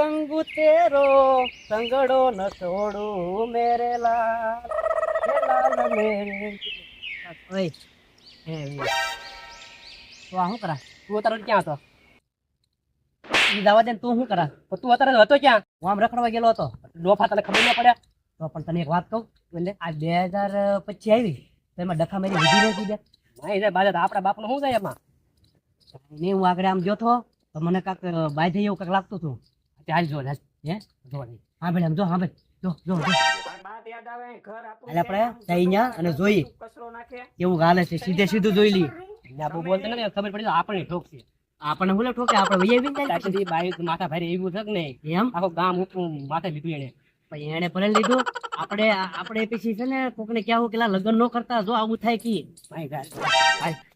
સંગ તેરો સંગડો ન છોડું મેરે. લાલ ઓય તો શું કરા? તું અત્યારે ક્યાં હતો? ઈ જવા દે તું શું કરા? તો તું અત્યારે હતો ક્યાં? હું આમ રખડવા ગયેલો હતો. ડોફા તને ખબર ન પડે? તો પણ તને એક વાત કહું. એટલે આ બે હજાર પચીસ આવી. તો એમાં ડખા મારી વધી નથી બે. નહીં જાય બાજા આપણા બાપનું શું થાય એમાં? નહીં હું આગળ આમ જોતો તો મને કાંક બાય થઈ એવું કાંક લાગતું હતું. ચાલ જો. હે? જો હા ભાઈ આમ જો હા ભાઈ. જો જો જો. એટલે આપણે અને ગાલે છે સીધે સીધું જોઈ લઈએ. એટલે આપણે બોલતો નથી ખબર પડી તો આપણને ઠોકશે. આપણને બોલે ઠોકે આપણે વહી આવી ને ત્યાંથી બાઈક માથા ભારે એવું થક નહીં? એમ? આખું ગામ ઉપર માથે લીધું એને પછી એને ભલે લીધું. આપણે આપણે પછી છે ને કોકને કહેવું કે લગ્ન નો કરતા જો આવું થાય કી.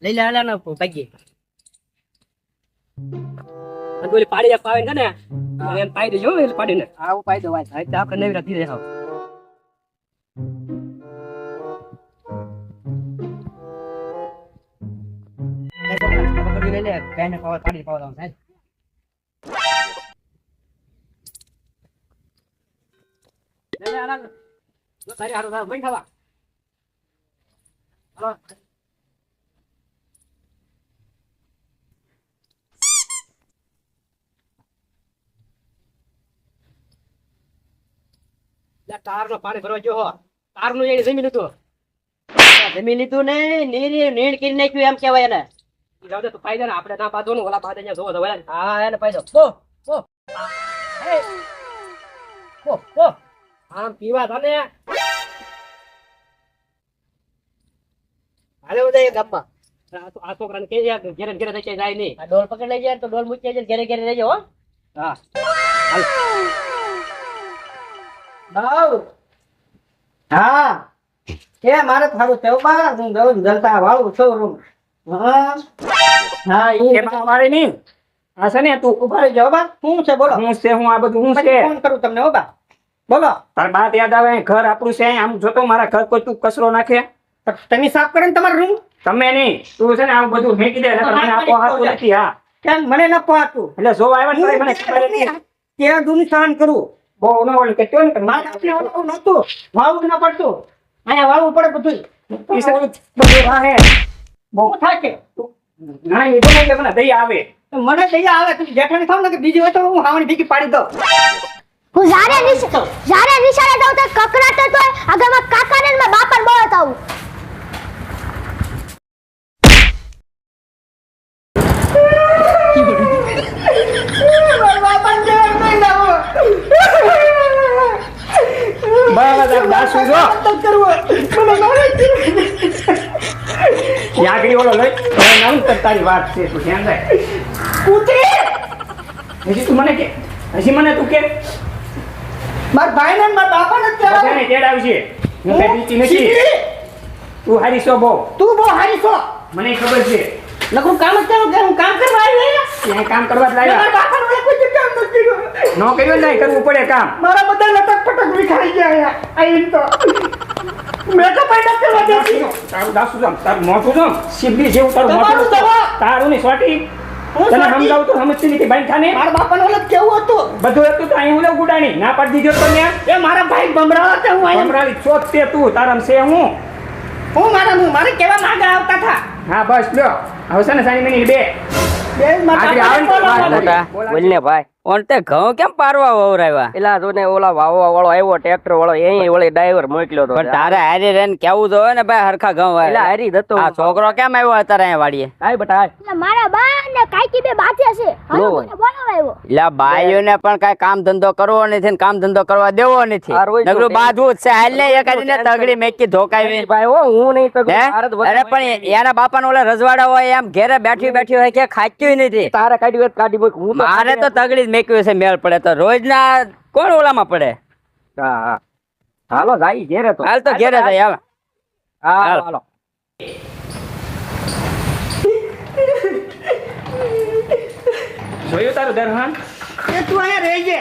લઈ લે હાલ ને ભાગીએ. પેલી પાડી એક આવે છે ને એને પાડી દેજો એટલે પાડીને આવું પાડી દો ભાઈ એટલે આપણે નવી રાખી દેખાવ લઈ લે બેન પાવર પાડી પાવર સાહેબ લે લે આના જો તારી હારું થાવ બેન ખાવા હાલો તાર નો પાણી ભરવા તારનું એને જમીન હતું જમીન લીધું ને નીરી નીણ કરી નાખ્યું એમ કેવાય એને. જાવ દે પાઈ ને આપણે ના પાદો ઓલા પાદે અહીંયા જોવો તો હા એને પાઈ દો બો બો આમ પીવા તને હાલે બધા એ ગામમાં. આ તો- છોકરાને કે ઘેરે ઘેરે થઈ જાય નહીં. આ ડોલ પકડી લઈ જાય તો ડોલ મૂકી જાય ઘેરે ઘેરે રહેજો હો. હા. હાલ. બાવ હા. કે મારે થારું થયું હું દઉં જલતા વાળું છું રૂમ. હા. હા મારે નહીં. આ છે ને તું ઊભા રહી જાઓ બા. શું છે બોલો. હું છે હું આ બધું હું છે. ફોન કરું તમને હો બા. બોલો. તાર બાત યાદ આવે ઘર આપણું છે આમ જોતો મારા ઘર કોઈ તું કચરો નાખે. તમે સાફ કરે ને તમારો રૂમ. તમે નહીં. તું છે ને આમ બધું ફેંકી દે મને આપો હાથું નથી હા. કેમ? મને ન પાતું એટલે જો આવ્યા મને ખબર ત્યાં દૂધ સહન કરું? તો મને દયા આવે. તો જેઠાણી થાવ ને કે બીજી હોય તો હું હાવણી ભીકી પાડી દઉં. હું જ્યારે જ્યારે નિશાળે જાઉં તો કકડાટ જ હોય કાકાને બાપાને બહુ આવું ઓલો લઈ. હવે નામ તારી વાત છે તું ધ્યાન રાખ. હજી તું મને કે હજી મને તું કે. મારા ભાઈ ને મારા બાપા ને બધાને તેડાવશે હું કઈ બીતી નથી. તું હારી છો બહુ. તું બહુ હારી છો મને ખબર છે. લખું કામ જ કરું કે હું કામ કરવા આવી ત્યાં કામ કરવા જ લાવ્યા નો કર્યો નહીં કરવું પડે કામ. મારા બધા લટક પટક વિખાઈ ગયા અહીંયા. તો. મેકઅપ આઈ નથી કરવા દેતી. તારું દાસુ જામ તારું મોઢું જામ. સીધી જેવું તારું તમારું તારું ની સોટી તને સમજાવું તો સમજતી નથી ભાઈ ખાને મારા બાપાને ઓલે કેવું હતું? બધું હતું તો અહીં ઓલે ગુડાણી. ના પાડી દીધો તો મેં એ મારા ભાઈ બમરાવ હતા હું ભમરાવી ચોથ તે તું તારામ છે હું. હું મારા હું મારે કેવા માંગા આવતા હતા? હા બસ લ્યો. હવે છે ને સાની મિનિટ બે. બોલ ને ભાઈ. ઓન તે ઘઉં કેમ પારવા વવરાવ્યા પેલા જો ઓલા વાવવા વાળો આવ્યો ટ્રેક્ટર વાળો અહીં વળી ડ્રાઈવર મોકલ્યો તો. પણ તારે હારી રેન કેવું હોય ને ભાઈ હરખા ઘઉં વાય હારી દતો આ છોકરો કેમ આવ્યો અત્યારે અહીંયા વાડીએ? આય બટા આય. મારા બા ને કાકી બે બાધ્યા છે. હાલો નો. મને બોલાવા આવ્યો. એટલે બાઈઓને પણ કઈ કામ ધંધો કરવો નથી ને કામ ધંધો કરવા દેવો નથી. આ રોજ નકરું તો બાજુ જ છે. હાલ ને તગડી મેકી ધોકાવી. ભાઈ હો હું નહીં અરે પણ એના બાપા ઓલા રજવાડા હોય એમ ઘેરે બેઠી બેઠી હોય કે ખાચ્યું નથી. તારે કાઢી કાઢી હું તો મારે તો તગડી જ મેકવી છે મેળ પડે તો રોજના કોણ ઓલામાં પડે. હા હા. હાલો જાય ઘેરે તો. હાલ તો ઘેરે જાય. હાલ. હા હાલો. જોયું તારું દરહાન? એ તું અહીંયા રહેજે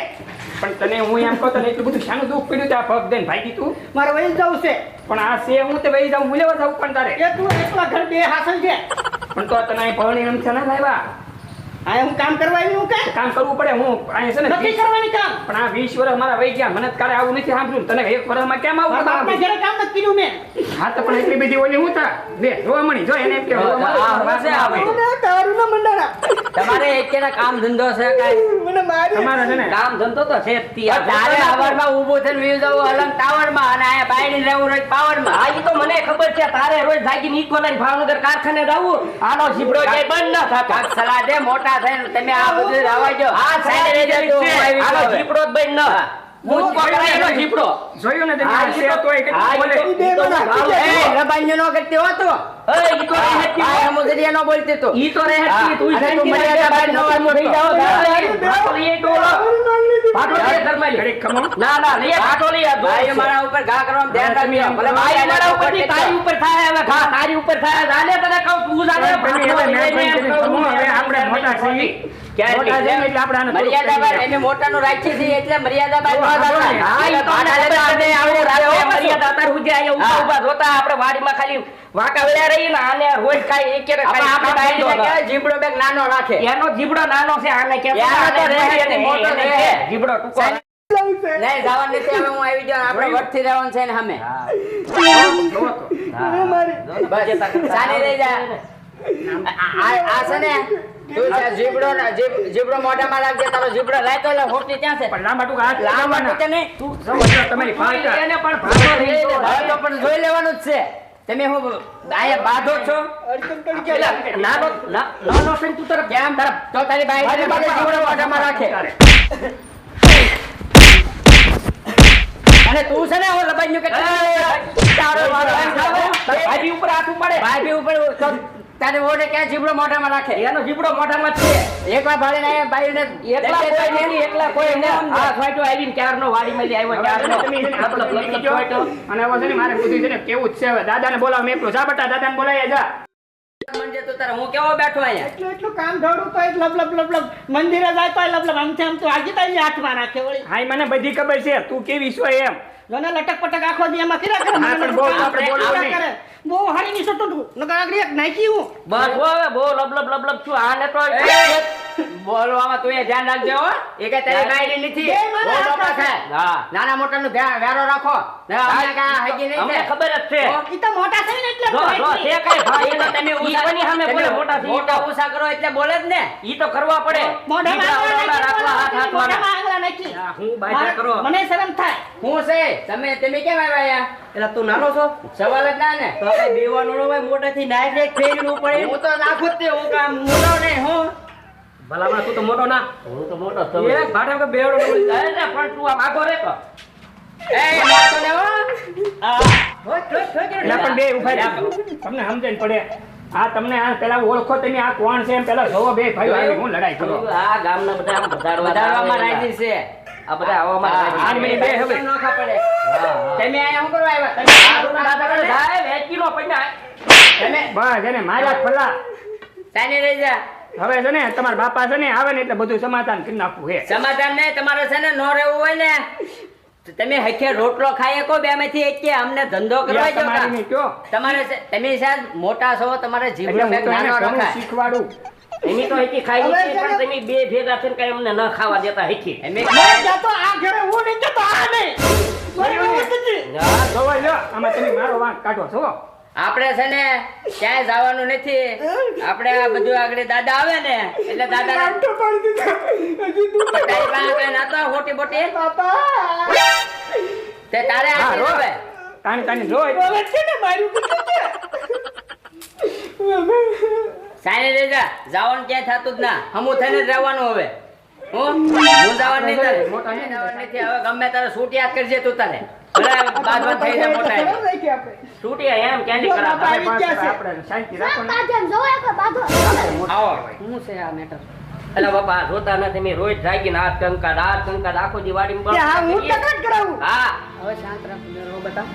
પણ તને હું એમ કહું તને એટલું બધું શાનું દુઃખ પડ્યું ત્યાં પગ દઈને ભાગી તું. મારે વહી જવું છે. પણ આ છે હું તે વહી જાઉં મુલેવા જાઉં પણ તારે? એ તું એકલા ઘર બે હાસલ છે. પણ તો તને અહીં ભવણી એમ છે ને લાવ્યા આ હું કામ કરવા હું કામ કરવું પડે હું અહીંયા છે ને નથી કરવાની કામ. પણ આ વીસ વર્ષ મારા વહી ગયા મને કાલે આવું નથી સાંભળ્યું. તને એક વર્ષમાં કેમ આવું મારા બાપના ઘરે કામ નથી કર્યું મેં. હા તો પણ એટલી બધી ઓલી હું થા? બે જોવા મળી જો એને કે હા, હા, હા, છે આ ભાઈ. મને તારું ના મંડાણા. તમારે એકેના કામ ધંધો છે કાંઈ? મને મારી તમારા છે ને? કામ ધંધો તો છે તી. આ તારે હવારમાં ઊભું થઈને વયું જવું અલંગ ટાવરમાં અને અહીંયા બાયડીને રહેવું રોજ પાવરમાં. હા, ઈ તો મને ખબર છે તારે રોજ જાગીને ઈકો લઈને ભાવનગર કારખાને જવું. આનો જીબડો બંધ ન થતો. સલાહ દે મોટા થઈને તમે આ બધું રવા દ્યો. હા, સાઈડે રહી જજો, આનો જાઉં જ બંધ ન. હું પકડાય એનો જીબડો. જોયું ને તમે? આ તો- ઈ બોલે. એ, રબાઈઓ નો કરતી હો તું. એ, ઈ તો રહે જ તી, ભાઈ નો બોલતી તું. ઈ તો રહે જ તું મર્યાદા બાર નો નો થઈ જાઓ, ભાગો ભાગો લઈએ ડોલો. ભાગો લઈએ ધર્માલી. ના ના લઈએ ભાગો લઈએ ભાઈ મારા ઉપર ઘા કરવાનું ધ્યાન રાખજો. ભલે ભાઈ મારા ઉપરથી તારી ઉપર થાય હવે ઘા તારી ઉપર થાય. જાને તને કહું તું જાને હવે મહેરબાની કરીને ખમો, હવે આપણે મોટા છીએ. આપણે વાડીમાં ખાલી વાંકા વળ્યા રહી ને આને રોજ કાંઈ એક જીબડો બેગ નાનો રાખે. એનો જીબડો નાનો છે આને કે મોટો જીબડો ટૂંકો નહીં જવાનું નથી હવે હું આવી જાઉં આપણે વટથી રહેવાનું છે ને સામે ચાલી રહી જા આ આ- આ છે ને તું છે જીબડો જીબડો મોઢામાં રાખજે તારો જીબડો લાયતો એટલે હોટી ત્યાં છે પણ લાંબા ટૂંકા લાંબા લાંબા નહીં તું સમજો તમારી ફાલતા. એને પણ ભાગો લઈ તો પણ જોઈ લેવાનું જ છે તમે હું આયા બાધો છો ના- તું તરફ કેમ તરફ તો તારી બાઈ મોઢામાં રાખે અને તું છે ને હું લબાઈનું કે તારો વારો એમ થાવે. ભાભી પડે. ભાઈ ભાભી ઉપર તો તારે ઓડે ક્યાં જીબડો મોઢામાં રાખે? એનો જીબડો મોઢામાં છે. એકલા ભાળીને આયા બાઈને એકલા કોઈ નહીં. એકલા કોઈ નથી હા ફાઈટો આવીને ક્યારનો વાડીમાં લઈ આવ્યો ક્યારનો? છે ને આપણે મતલબ અને હવે છે ને મારે પૂછી છે ને કેવું જ છે. હવે દાદાને બોલાવ મેં જા બટા દાદાને બોલાય જા. તો તારે હું કેવો બેઠો અહીંયા? એટલું એટલું કામ ધોડું તો લબ લબ લબ લબ મંદિરે જાય તો લબ લબ આમથી આમ તો આજે તારી હાથમાં રાખે વળી. હા મને બધી ખબર છે. તું કેવી છો એમ? જોને લટક પટક આખો દી એમાં કર્યા કરે? મને બહુ આપણે નહીં. કરે બહુ હારી ની સટું નકર આગળ એક નાખી હું. બસ હવે બહુ લબ લબ લબ લબ છું આને તો બોલવામાં તું એ ધ્યાન રાખજો હો. એ કે તારી બાયડી નથી બે મારા બહુ છે. હા. નાના મોટા નું વેરો રાખો. ને અમને કા હગી નહીં અમને ખબર જ છે. ઈ તો મોટા છે ને એટલે જો, જો, તે કઈ? ભાઈ, તો તમે ઉસાની સામે બોલે, મોટા છે મોટા ઉસા કરો એટલે બોલે જ ને. ઈ તો કરવા પડે. મોઢામાં રાખવા, હાથ હાથ. મોઢામાં આંગળા નાખી. હું બાયડા કરો. મને શરમ થાય. હું છે? તમે તમે કેમ આવ્યા એટલે તું નાનો છો? સવાલ જ ના ને. તો બેવાનો ભાઈ ન નાઈ મોટેથી ડાયરેક્ટ ફેરવું પડે હું તો નાખું તે હું કામ મોટો નહીં હું. ભલામણ તું તો મોટો ના. હું તો મોટો એ ભાટે વગર બેવડો ન પણ તું આમ આગો રે તો એ મારતો ને હો. ના પણ બે ઊભા તમને સમજણ પડે. આ તમને આ પેલા ઓળખો તમે આ કોણ છે એમ પેલા જોવો બે ભાઈઓ આવી હું લડાઈ કરો. આ ગામના બધા આમ વધારવા વધારવામાં રાજી છે. આ બધા આવવામાં રાજી આ છે. બે હવે. નોખા પડે. તમે અહીંયા શું કરવા આવ્યા? તમે સાધુના દાદા કરે. જાય વેચી નો પડ્યા તમે બસ એને માર્યા ફલા સાની રહી જા. હવે છે ને તમારા બાપા છે ને આવે ને એટલે બધું સમાધાન કરી નાખવું હે સમાધાન ને તમારે છે ને નો રહેવું હોય ને તમે હખે રોટલો ખાઈ કો બે માંથી એક કે અમને ધંધો કરવા જો તમારી તમારે તમે સાહેબ મોટા છો તમારે હું મેં નાનો રખાય. શીખવાડું. એની તો હેકી ખાઈ છે પણ તમે બે ભેગા થઈને કઈ અમને ન ખાવા દેતા હકી એમે જતો આ ઘરે હું નહીં જતો આ નહીં. હા જોવા લ્યો આમાં તમે મારો વાંક કાઢો છો. આપણે છે ને ક્યાંય જવાનું નથી. આપણે આ બધું આગળ દાદા આવે ને એટલે દાદા નતો હોટી બોટી. તે તારે આ આપી રો દેવે. તાણી તાણી જો એટલે. છે ને મારું કીધું છે. સાઈને લઈ જા. જવાનું ક્યાંય થતું જ ના. હમું થઈને જ રહેવાનું હવે. હું? હું જવાનું નહીં તારે. મોટા નહીં જવાનું નથી. હવે ગમે તારે સૂટ યાદ કરજે તું તારે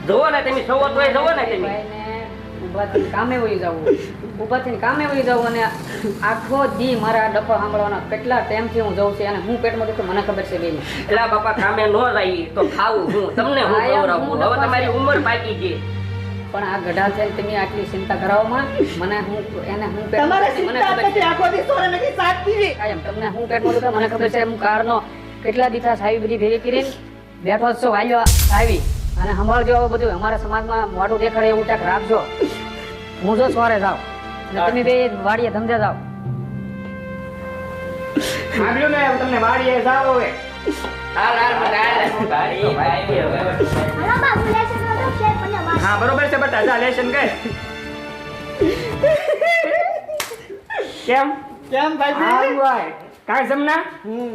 જોવો ને તમે સવો જોવો ને તમે. ઊભા થઈને કામે વહી જવું ઊભા થઈને કામે વહી જવું અને આખો દી મારા ડફા સાંભળવાના કેટલા ટાઈમથી હું જઉં છું અને હું પેટમાં દુખે મને ખબર છે બેની. એટલે બાપા કામે ન જાય તો ખાવું હું? તમને હું એમ હવે તમારી ઉંમર પાકી છે. પણ આ ગઢા છે તમે આટલી ચિંતા કરાવવામાં મને હું એને હું પેટમાં તમારે મને ચિંતા ખબર છે. નથી આખો સોરે નથી તમને હું પેટમાં દુખે મને ખબર છે. હું કારનો કેટલા દિવસ આવી બધી ભેગી કરીને બેઠો છો. વાયો આવી અને સંભાળજો બધું. અમારા સમાજમાં મોઢું દેખાડે એવું ક્યાંક રાખજો. હું જો સવારે જાઉં. અને તમે બે વાડીએ ધંધે જાઓ. સાંભળ્યું ને? તમને વાડીએ જાવ હવે. હું બરોબર છે બટા જા લેશન કર કેમ? કેમ ભાઈ? કાંઈ જમના?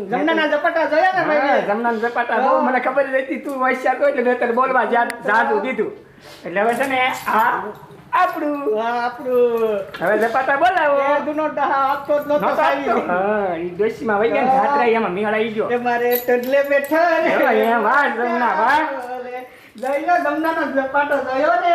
જમનાના ઝપાટા જોયા ને ભાઈ જમનાના ઝપાટા બહુ મને ખબર જ હતી તું વૈશ્યા છો એટલે મેં તને બોલવા જા- જાદુ દીધું એટલે હવે છે ને આ આપણું. આપણું. હવે ઝપાટા બોલાવો. દુનો ડહા આપતો જ નહોતો નહોતો હા, ઈ ડોશીમાં વઈ ગયા ને જાત્રા એમાં મેળ આવી ગયો. તમારે મારે ટડલે બેઠા. એવા એમ, વાહ, જમના, વાહ. લઈ લો જમનાનો ઝપાટો જોયો ને.